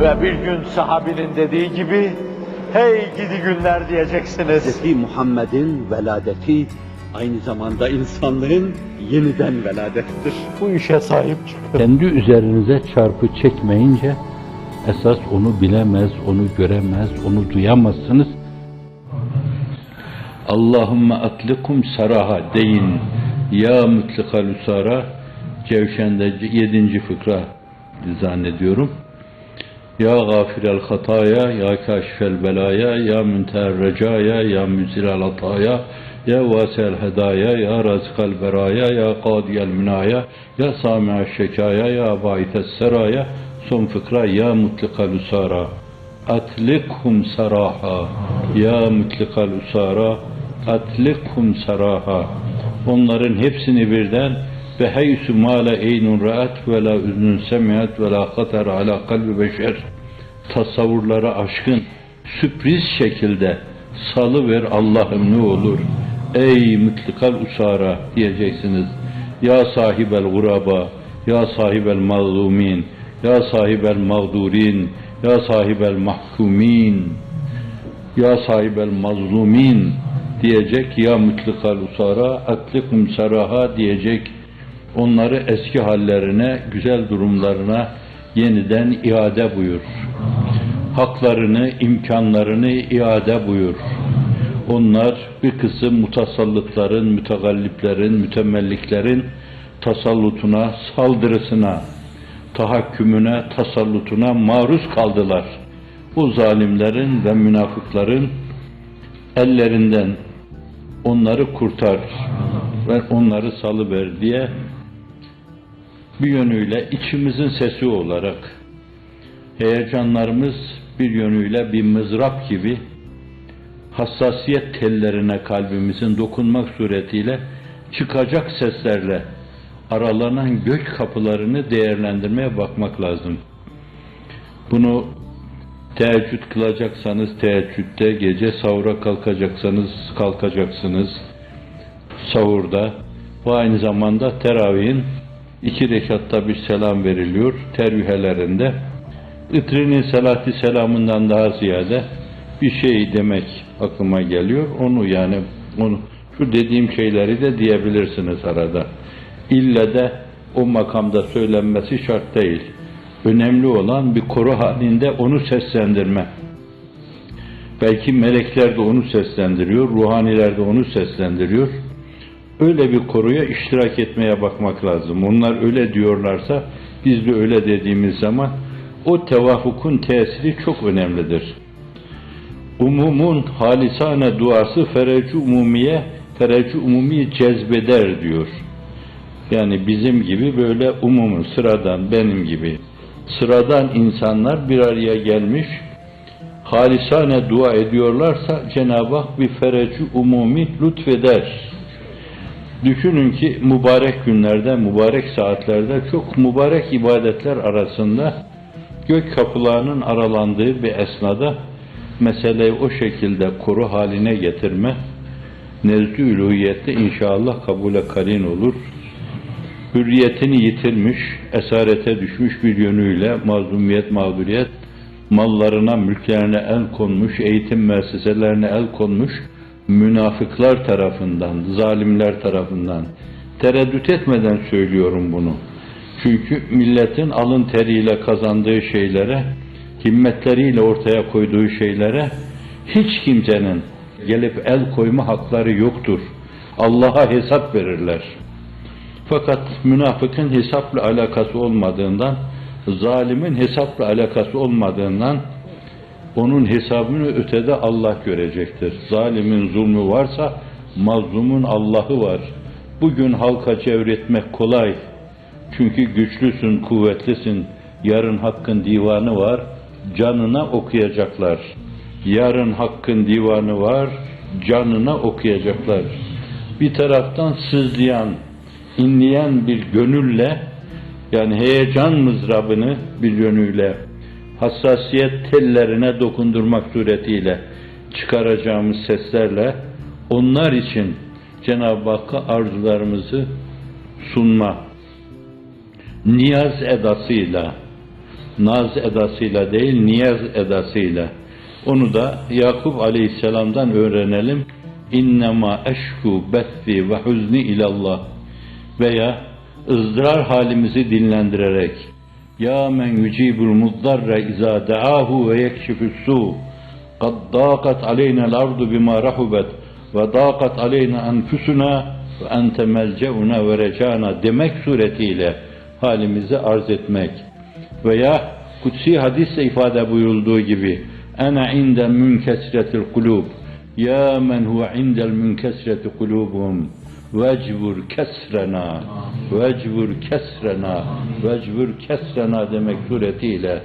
Ve bir gün sahabinin dediği gibi, hey gidi günler diyeceksiniz. Hz. Muhammed'in veladeti aynı zamanda insanlığın yeniden veladettir. Bu işe sahip çıkın. Kendi üzerinize çarpı çekmeyince esas onu bilemez, onu göremez, onu duyamazsınız. Allahümme atlikum saraha deyin. Ya mutlikal usara Cevşen'de yedinci fıkra zannediyorum. Ya gafirel hataya, ya kaşifel belaya, ya münteher recaya, ya müzilel ataya, ya vasel hedaya, ya razikal beraya, ya kadiyel minaya, ya sami'el şekaya, ya baites seraya, son fıkra, ya mutlikal usara. Atlikhum saraha, ya mutlikal usara, atlikhum saraha. Onların hepsini birden ve heysu mâle eynun ra'at ve la üznün semiat ve la katar ala kalbi beşer. Tasavvurlara aşkın sürpriz şekilde salı ver Allah'ım ne olur. Ey mütlikal usara diyeceksiniz. Ya sahibel guraba ya sahibel mazlumin ya sahibel mağdurin ya sahibel mahkumin ya sahibel mazlumin diyecek ya mütlikal usara atlikum saraha diyecek onları eski hallerine güzel durumlarına yeniden iade buyur haklarını, imkanlarını iade buyur. Onlar bir kısım mutasallıtların, mütegalliplerin, mütemelliklerin tasallutuna, saldırısına, tahakkümüne, tasallutuna maruz kaldılar. Bu zalimlerin ve münafıkların ellerinden onları kurtar ve onları salıver diye bir yönüyle içimizin sesi olarak heyecanlarımız bir yönüyle bir mızrap gibi hassasiyet tellerine kalbimizin dokunmak suretiyle çıkacak seslerle aralanan gök kapılarını değerlendirmeye bakmak lazım. Bunu teheccüd kılacaksanız teheccüdde, gece sahura kalkacaksanız kalkacaksınız sahurda ve aynı zamanda teravihin iki rekatta bir selam veriliyor tervihelerinde İtri'nin salati selamından daha ziyade bir şey demek aklıma geliyor. Onu yani onu şu dediğim şeyleri de diyebilirsiniz arada. İlle de o makamda söylenmesi şart değil. Önemli olan bir koro halinde onu seslendirme. Belki melekler de onu seslendiriyor, ruhaniler de onu seslendiriyor. Öyle bir koruya iştirak etmeye bakmak lazım. Onlar öyle diyorlarsa biz de öyle dediğimiz zaman o tevafukun tesiri çok önemlidir. Umumun halisane duası ferecu umumiye, ferecu umumi cezbeder diyor. Yani bizim gibi böyle umumun, sıradan, benim gibi sıradan insanlar bir araya gelmiş, halisane dua ediyorlarsa Cenab-ı Hak bir ferecu umumi lütfeder. Düşünün ki mübarek günlerde, mübarek saatlerde çok mübarek ibadetler arasında gök kapılarının aralandığı bir esnada meseleyi o şekilde kuru haline getirme nezdü üluhiyette inşallah kabule karin olur. Hürriyetini yitirmiş, esarete düşmüş bir yönüyle mazlumiyet, mağduriyet, mallarına, mülklerine el konmuş, eğitim müesseselerine el konmuş, münafıklar tarafından, zalimler tarafından, tereddüt etmeden söylüyorum bunu. Çünkü milletin alın teriyle kazandığı şeylere, himmetleriyle ortaya koyduğu şeylere hiç kimsenin gelip el koyma hakları yoktur. Allah'a hesap verirler. Fakat münafıkın hesapla alakası olmadığından, zalimin hesapla alakası olmadığından onun hesabını ötede Allah görecektir. Zalimin zulmü varsa mazlumun Allah'ı var. Bugün halka çevretmek kolay. Çünkü güçlüsün, kuvvetlisin. Yarın hakkın divanı var. Canına okuyacaklar. Yarın hakkın divanı var. Canına okuyacaklar. Bir taraftan sızlayan, inleyen bir gönülle yani heyecan mızrabını bir yönüyle hassasiyet tellerine dokundurmak suretiyle çıkaracağımız seslerle onlar için Cenab-ı Hakk'a arzularımızı sunma niyaz edasıyla naz edasıyla değil, niyaz edasıyla. Onu da Yakup Aleyhisselam'dan öğrenelim. İnnemâ eşku bethi ve huzni ilallah. Veya ızdırar halimizi dinlendirerek. Ya men yucibul muzdarre izâ deâhu ve yekşifus su. Kad dâkat aleynel ardu bima rahubet ve dâkat aleyna enfüsuna ve ente melceuna ve recana demek suretiyle halimizi arz etmek. Veya kutsi hadisle ifade buyurulduğu gibi ene inde münkesretil kulub ya men huve indel münkesreti kulubum vecvur kesrena vecvur kesrena vecvur kesrena demek suretiyle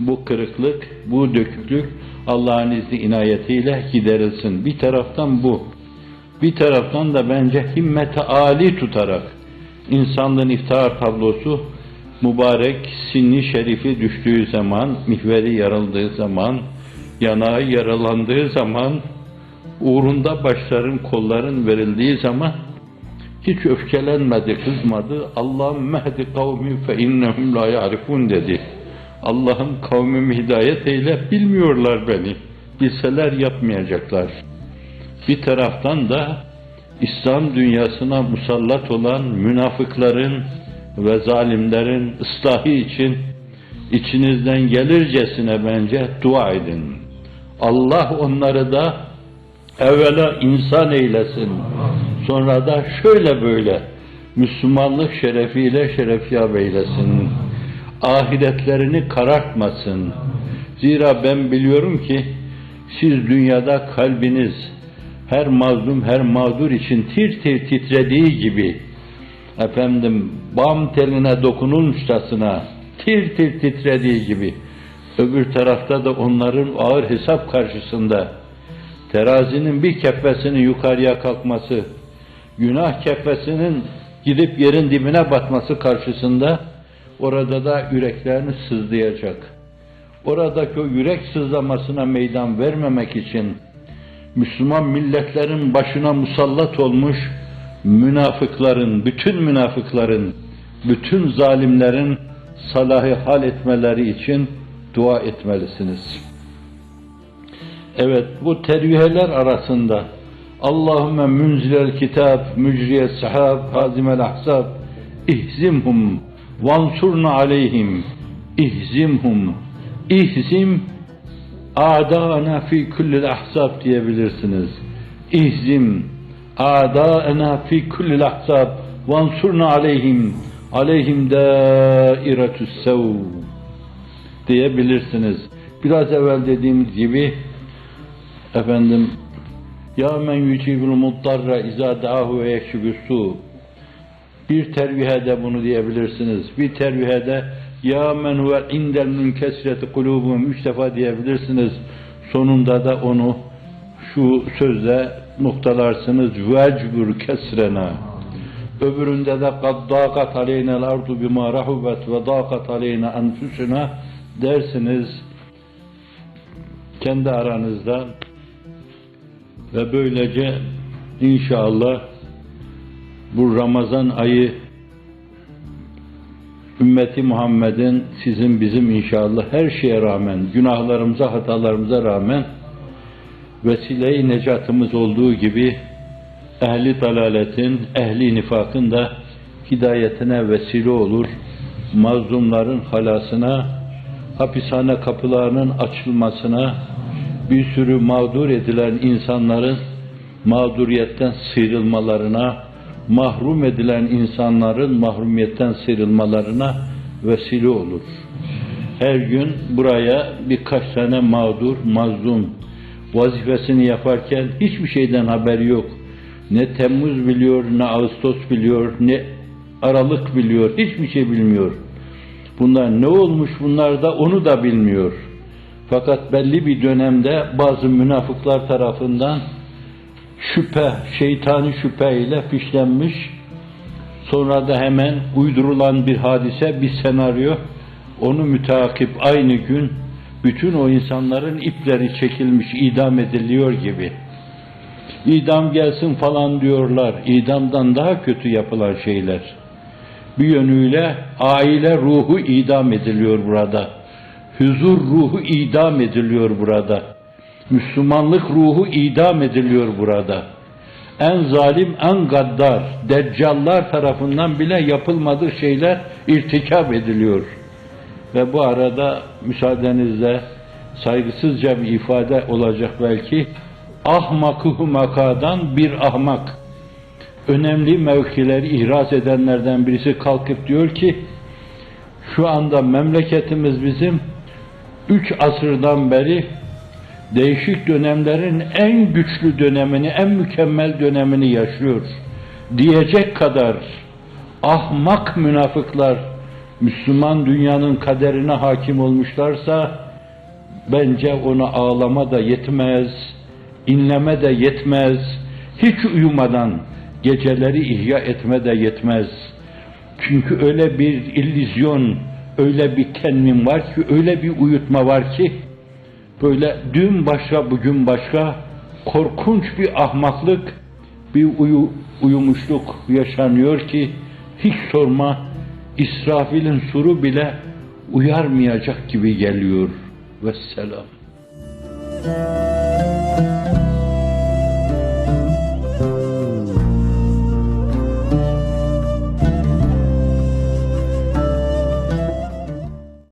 bu kırıklık, bu döküklük Allah'ın izni inayetiyle giderilsin. Bir taraftan bu. Bir taraftan da bence himmete âli tutarak insanlığın iftihar tablosu mübarek sinni şerifi düştüğü zaman, mihveri yarıldığı zaman, yanağı yaralandığı zaman, uğrunda başların, kolların verildiği zaman hiç öfkelenmedi, kızmadı. Allah'ım mehdi kavmi fe innehum la ya'rifun dedi. Allah'ım kavmimi hidayet eyle, bilmiyorlar beni. Bilseler yapmayacaklar. Bir taraftan da İslam dünyasına musallat olan münafıkların ve zalimlerin ıslahı için içinizden gelircesine bence dua edin. Allah onları da evvela insan eylesin. Sonra da şöyle böyle Müslümanlık şerefiyle şerefyab eylesin ahiretlerini karartmasın. Zira ben biliyorum ki siz dünyada kalbiniz her mazlum, her mağdur için tir tir titrediği gibi efendim bam teline dokunulmuşçasına tir tir titrediği gibi öbür tarafta da onların ağır hesap karşısında terazinin bir kefesinin yukarıya kalkması, günah kefesinin gidip yerin dibine batması karşısında orada da yüreklerini sızlayacak. Oradaki o yürek sızlamasına meydan vermemek için Müslüman milletlerin başına musallat olmuş münafıkların, bütün münafıkların, bütün zalimlerin salahı hal etmeleri için dua etmelisiniz. Evet, bu terviheler arasında Allahümme münzilel kitab, mücriye sahab, hazimel ahzab, ihzimhum, vansurna aleyhim ihzimhum ihzim a'dana fi kullil ahzab diyebilirsiniz. İhzim a'dana fi kullil ahzab vansurna aleyhim aleyhim dairetü's sev diyebilirsiniz. Biraz evvel dediğimiz gibi efendim ya men yücibul muttarra izâ da'ahu ve yekşibüssû bir tervihede bunu diyebilirsiniz. Bir tervihede ya men huve indel münkesreti kulubum üç defa diyebilirsiniz. Sonunda da onu şu sözle noktalarsınız. Vecbur kesrena. Öbüründe de kad dâkat aleynel ardu bima rahubet ve dâkat aleyne enfusuna dersiniz kendi aranızda ve böylece inşallah bu Ramazan ayı ümmeti Muhammed'in sizin bizim inşallah her şeye rağmen, günahlarımıza, hatalarımıza rağmen vesile-i necatımız olduğu gibi ehli dalaletin, ehli nifakın da hidayetine vesile olur. Mazlumların halasına, hapishane kapılarının açılmasına, bir sürü mağdur edilen insanların mağduriyetten sıyrılmalarına, mahrum edilen insanların mahrumiyetten sıyrılmalarına vesile olur. Her gün buraya birkaç tane mağdur, mazlum vazifesini yaparken hiçbir şeyden haberi yok. Ne Temmuz biliyor, ne Ağustos biliyor, ne Aralık biliyor, hiçbir şey bilmiyor. Bunlar ne olmuş bunlar da onu da bilmiyor. Fakat belli bir dönemde bazı münafıklar tarafından şüphe, şeytani şüpheyle fişlenmiş, sonra da hemen uydurulan bir hadise, bir senaryo, onu müteakip aynı gün bütün o insanların ipleri çekilmiş, idam ediliyor gibi. İdam gelsin falan diyorlar. İdamdan daha kötü yapılan şeyler. Bir yönüyle aile ruhu idam ediliyor burada. Huzur ruhu idam ediliyor burada. Müslümanlık ruhu idam ediliyor burada. En zalim, en gaddar, deccallar tarafından bile yapılmadık şeyler irtikap ediliyor. Ve bu arada müsaadenizle saygısızca bir ifade olacak belki. Ahmakı humakadan bir ahmak. Önemli mevkileri ihraz edenlerden birisi kalkıp diyor ki şu anda memleketimiz bizim üç asırdan beri değişik dönemlerin en güçlü dönemini, en mükemmel dönemini yaşıyor. Diyecek kadar ahmak münafıklar Müslüman dünyanın kaderine hakim olmuşlarsa bence ona ağlama da yetmez, inleme de yetmez, hiç uyumadan geceleri ihya etme de yetmez. Çünkü öyle bir illüzyon, öyle bir kenmin var ki, öyle bir uyutma var ki, böyle dün başka, bugün başka, korkunç bir ahmaklık, bir uyu, uyumuşluk yaşanıyor ki, hiç sorma, İsrafil'in suru bile uyarmayacak gibi geliyor. Vesselam.